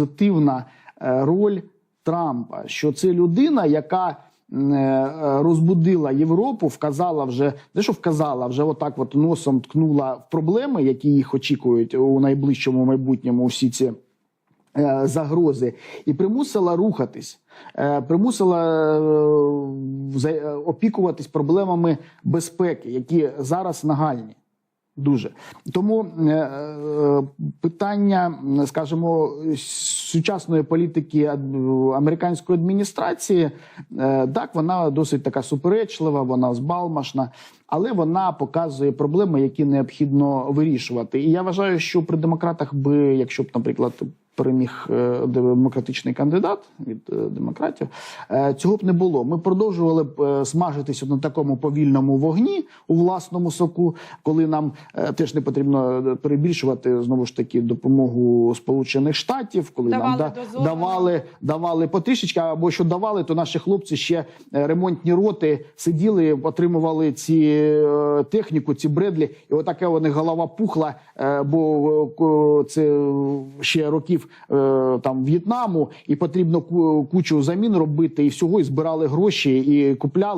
позитивна е, роль Трампа, що це людина, яка е, розбудила Європу, вказала вже не що вказала, вже отак от носом ткнула в проблеми, які їх очікують у найближчому майбутньому. Всі ці е, загрози, і примусила рухатись, примусила опікуватись проблемами безпеки, які зараз нагальні. Дуже тому е, е, питання, скажімо, сучасної політики американської адміністрації, е, так вона досить така суперечлива, вона збалмашна, але вона показує проблеми, які необхідно вирішувати. І я вважаю, що при демократах би, якщо б, наприклад, переміг е, демократичний кандидат від е, демократів, е, цього б не було. Ми продовжували б смажитися на такому повільному вогні у власному соку, коли нам теж не потрібно перебільшувати знову ж таки допомогу Сполучених Штатів, коли Давали нам да- давали, давали потрішечки, або що давали, то наші хлопці ще ремонтні роти сиділи, отримували ці техніку, ці бредлі, і отаке вони голова пухла, бо це ще років там В'єтнаму, і потрібно ку- кучу замін робити, і всього, і збирали гроші, і купляли.